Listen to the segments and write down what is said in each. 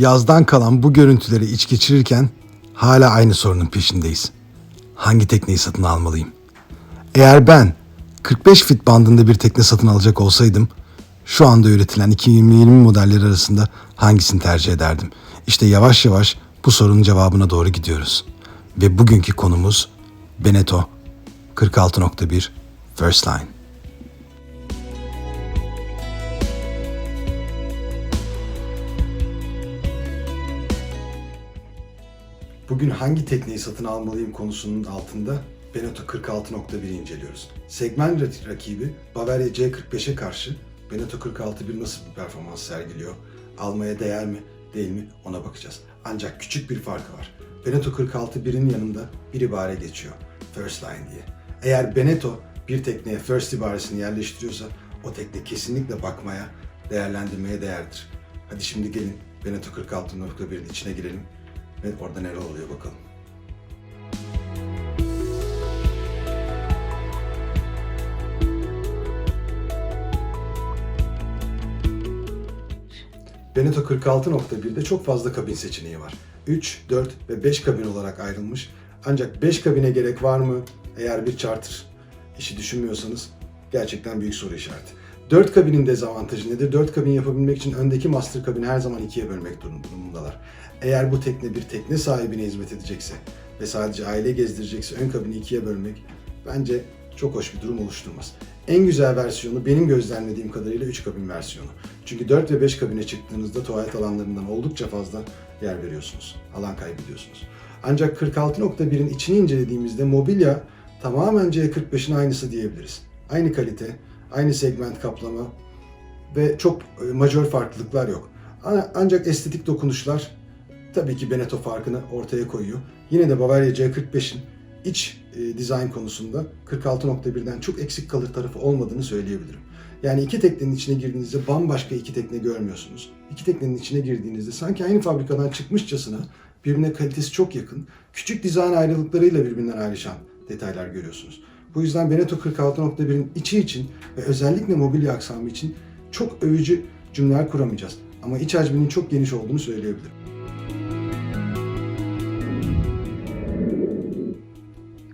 Yazdan kalan bu görüntüleri iç geçirirken hala aynı sorunun peşindeyiz. Hangi tekneyi satın almalıyım? Eğer ben 45 fit bandında bir tekne satın alacak olsaydım şu anda üretilen 2020 modelleri arasında hangisini tercih ederdim? İşte yavaş yavaş bu sorunun cevabına doğru gidiyoruz. Ve bugünkü konumuz Beneteau 46.1 First Line. Bugün hangi tekneyi satın almalıyım konusunun altında Beneteau 46.1'i inceliyoruz. Segment rak- rakibi Bavaria C45'e karşı Beneteau 46.1 nasıl bir performans sergiliyor? Almaya değer mi, değil mi ona bakacağız. Ancak küçük bir farkı var. Beneteau 46.1'in yanında bir ibare geçiyor. First Line diye. Eğer Beneteau bir tekneye First ibaresini yerleştiriyorsa o tekne kesinlikle bakmaya, değerlendirmeye değerdir. Hadi şimdi gelin Beneteau 46.1'in içine girelim ve orada neler oluyor bakalım. Beneteau 46.1'de çok fazla kabin seçeneği var. 3, 4 ve 5 kabin olarak ayrılmış. Ancak 5 kabine gerek var mı? Eğer bir charter işi düşünmüyorsanız gerçekten büyük soru işareti. 4 kabinin dezavantajı nedir? 4 kabin yapabilmek için öndeki master kabini her zaman ikiye bölmek durumundalar. Eğer bu tekne bir tekne sahibine hizmet edecekse ve sadece aile gezdirecekse ön kabini ikiye bölmek bence çok hoş bir durum oluşturmaz. En güzel versiyonu benim gözlemlediğim kadarıyla 3 kabin versiyonu. Çünkü 4 ve 5 kabine çıktığınızda tuvalet alanlarından oldukça fazla yer veriyorsunuz. Alan kaybediyorsunuz. Ancak 46.1'in içini incelediğimizde mobilya tamamen C45'in aynısı diyebiliriz. Aynı kalite, aynı segment kaplama ve çok e, majör farklılıklar yok. Ancak estetik dokunuşlar tabii ki Beneteau farkını ortaya koyuyor. Yine de Bavaria C45'in iç e, dizayn konusunda 46.1'den çok eksik kalır tarafı olmadığını söyleyebilirim. Yani iki teknenin içine girdiğinizde bambaşka iki tekne görmüyorsunuz. İki teknenin içine girdiğinizde sanki aynı fabrikadan çıkmışçasına birbirine kalitesi çok yakın, küçük dizayn ayrılıklarıyla birbirinden ayrışan detaylar görüyorsunuz. Bu yüzden Beneteau 46.1'in içi için ve özellikle mobilya aksamı için çok övücü cümleler kuramayacağız. Ama iç hacminin çok geniş olduğunu söyleyebilirim.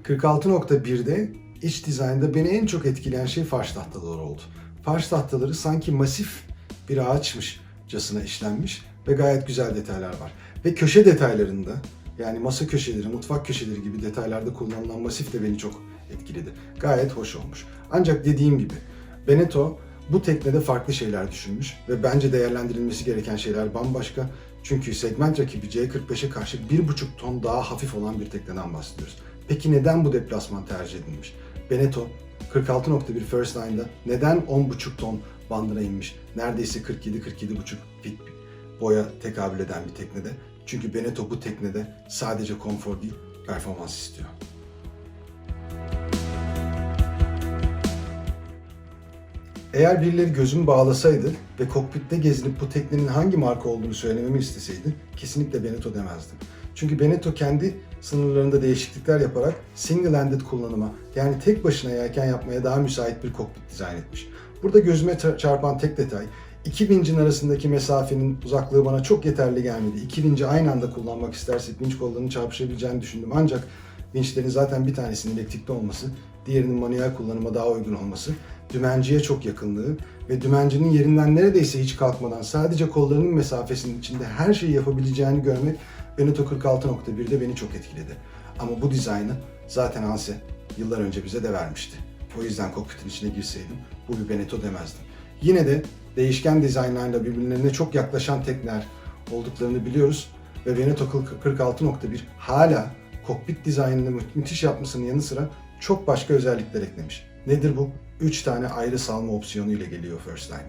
46.1'de iç dizaynda beni en çok etkileyen şey farş tahtaları oldu. Farş tahtaları sanki masif bir ağaçmışçasına işlenmiş ve gayet güzel detaylar var. Ve köşe detaylarında yani masa köşeleri, mutfak köşeleri gibi detaylarda kullanılan masif de beni çok etkiledi. Gayet hoş olmuş. Ancak dediğim gibi Beneteau bu teknede farklı şeyler düşünmüş ve bence değerlendirilmesi gereken şeyler bambaşka. Çünkü segment rakibi C45'e karşı 1,5 ton daha hafif olan bir tekneden bahsediyoruz. Peki neden bu deplasman tercih edilmiş? Beneteau 46.1 First Line'da neden 10,5 ton bandına inmiş? Neredeyse 47-47,5 fit boya tekabül eden bir teknede. Çünkü Beneteau bu teknede sadece konfor değil, performans istiyor. Eğer birileri gözümü bağlasaydı ve kokpitte gezinip bu teknenin hangi marka olduğunu söylememi isteseydi kesinlikle Beneteau demezdim. Çünkü Beneteau kendi sınırlarında değişiklikler yaparak single-handed kullanıma yani tek başına yelken yapmaya daha müsait bir kokpit dizayn etmiş. Burada gözüme ça- çarpan tek detay iki vincin arasındaki mesafenin uzaklığı bana çok yeterli gelmedi. İki vinci aynı anda kullanmak istersek vinç kollarının çarpışabileceğini düşündüm ancak vinçlerin zaten bir tanesinin elektrikli olması, diğerinin manuel kullanıma daha uygun olması, dümenciye çok yakınlığı ve dümencinin yerinden neredeyse hiç kalkmadan sadece kollarının mesafesinin içinde her şeyi yapabileceğini görmek Beneteau 46.1'de beni çok etkiledi. Ama bu dizaynı zaten Hanse yıllar önce bize de vermişti. O yüzden kokpitin içine girseydim bu bir Beneteau demezdim. Yine de değişken dizaynlarla birbirlerine çok yaklaşan tekneler olduklarını biliyoruz ve Beneteau 46.1 hala kokpit dizaynını mü- müthiş yapmasının yanı sıra çok başka özellikler eklemiş. Nedir bu? 3 tane ayrı salma opsiyonu ile geliyor First Line.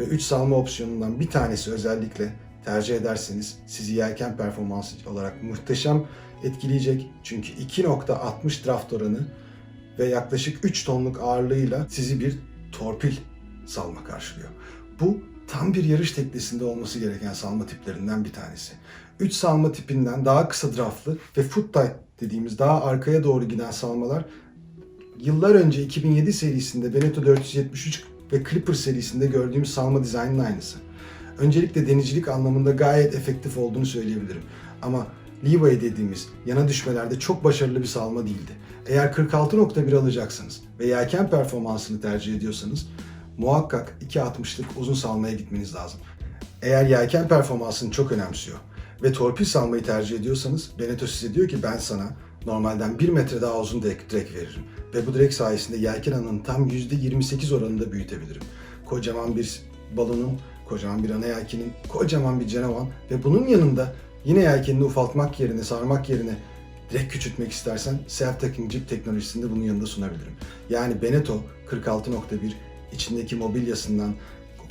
Ve 3 salma opsiyonundan bir tanesi özellikle tercih ederseniz sizi yelken performansı olarak muhteşem etkileyecek. Çünkü 2.60 draft oranı ve yaklaşık 3 tonluk ağırlığıyla sizi bir torpil salma karşılıyor. Bu tam bir yarış teknesinde olması gereken salma tiplerinden bir tanesi. 3 salma tipinden daha kısa draftlı ve foot tight dediğimiz daha arkaya doğru giden salmalar yıllar önce 2007 serisinde Beneteau 473 ve Clipper serisinde gördüğümüz salma dizaynının aynısı. Öncelikle denizcilik anlamında gayet efektif olduğunu söyleyebilirim. Ama Leeway dediğimiz yana düşmelerde çok başarılı bir salma değildi. Eğer 46.1 alacaksınız ve yelken performansını tercih ediyorsanız muhakkak 2.60'lık uzun salmaya gitmeniz lazım. Eğer yelken performansını çok önemsiyor ve torpil salmayı tercih ediyorsanız Beneteau size diyor ki ben sana normalden 1 metre daha uzun direk, direk veririm. Ve bu direk sayesinde yelken alanını tam %28 oranında büyütebilirim. Kocaman bir balonun, kocaman bir ana yelkenin, kocaman bir canavan ve bunun yanında yine yelkenini ufaltmak yerine, sarmak yerine direkt küçültmek istersen self-tucking jig teknolojisini de bunun yanında sunabilirim. Yani Beneteau 46.1 içindeki mobilyasından,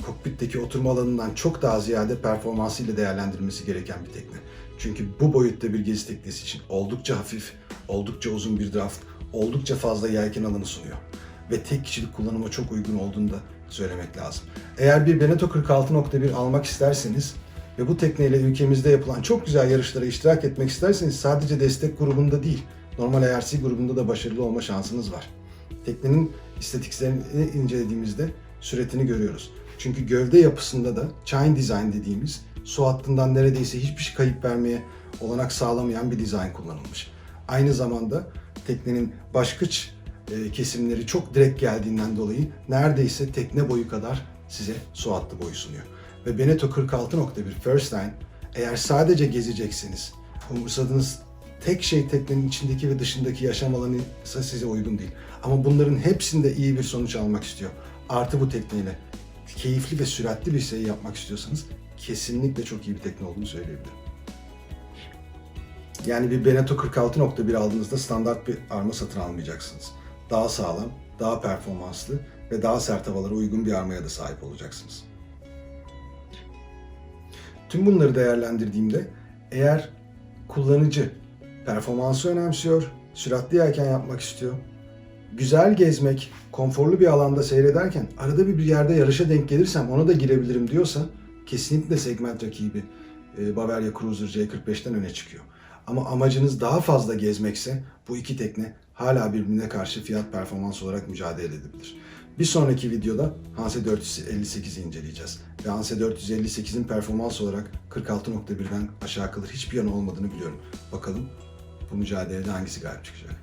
kokpitteki oturma alanından çok daha ziyade performansıyla değerlendirilmesi gereken bir tekne. Çünkü bu boyutta bir gezi teknesi için oldukça hafif, oldukça uzun bir draft, oldukça fazla yelken alanı sunuyor. Ve tek kişilik kullanıma çok uygun olduğunu da söylemek lazım. Eğer bir Beneteau 46.1 almak isterseniz ve bu tekneyle ülkemizde yapılan çok güzel yarışlara iştirak etmek isterseniz sadece destek grubunda değil, normal IRC grubunda da başarılı olma şansınız var. Teknenin istatistikslerini incelediğimizde süretini görüyoruz. Çünkü gövde yapısında da Chine Design dediğimiz su hattından neredeyse hiçbir şey kayıp vermeye olanak sağlamayan bir dizayn kullanılmış. Aynı zamanda teknenin başkıç kesimleri çok direkt geldiğinden dolayı neredeyse tekne boyu kadar size su hattı boyu sunuyor. Ve Beneteau 46.1 First Line eğer sadece gezeceksiniz, umursadığınız tek şey teknenin içindeki ve dışındaki yaşam alanı ise size uygun değil. Ama bunların hepsinde iyi bir sonuç almak istiyor. Artı bu tekneyle keyifli ve süratli bir şey yapmak istiyorsanız kesinlikle çok iyi bir tekne olduğunu söyleyebilirim. Yani bir Beneteau 46.1 aldığınızda standart bir arma satın almayacaksınız. Daha sağlam, daha performanslı ve daha sert havalara uygun bir armaya da sahip olacaksınız. Tüm bunları değerlendirdiğimde eğer kullanıcı performansı önemsiyor, süratli yelken yapmak istiyor, güzel gezmek, konforlu bir alanda seyrederken arada bir bir yerde yarışa denk gelirsem ona da girebilirim diyorsa kesinlikle segment rakibi e, Bavaria Cruiser C45'ten öne çıkıyor. Ama amacınız daha fazla gezmekse bu iki tekne hala birbirine karşı fiyat performans olarak mücadele edebilir. Bir sonraki videoda Hanse 458'i inceleyeceğiz. Ve Hanse 458'in performans olarak 46.1'den aşağı kalır hiçbir yanı olmadığını biliyorum. Bakalım bu mücadelede hangisi galip çıkacak?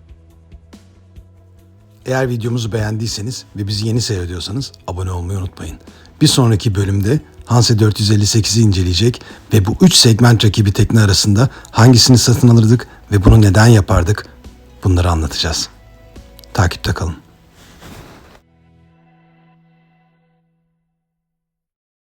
Eğer videomuzu beğendiyseniz ve bizi yeni seyrediyorsanız abone olmayı unutmayın. Bir sonraki bölümde Hanse 458'i inceleyecek ve bu 3 segment rakibi tekne arasında hangisini satın alırdık ve bunu neden yapardık bunları anlatacağız. Takipte kalın.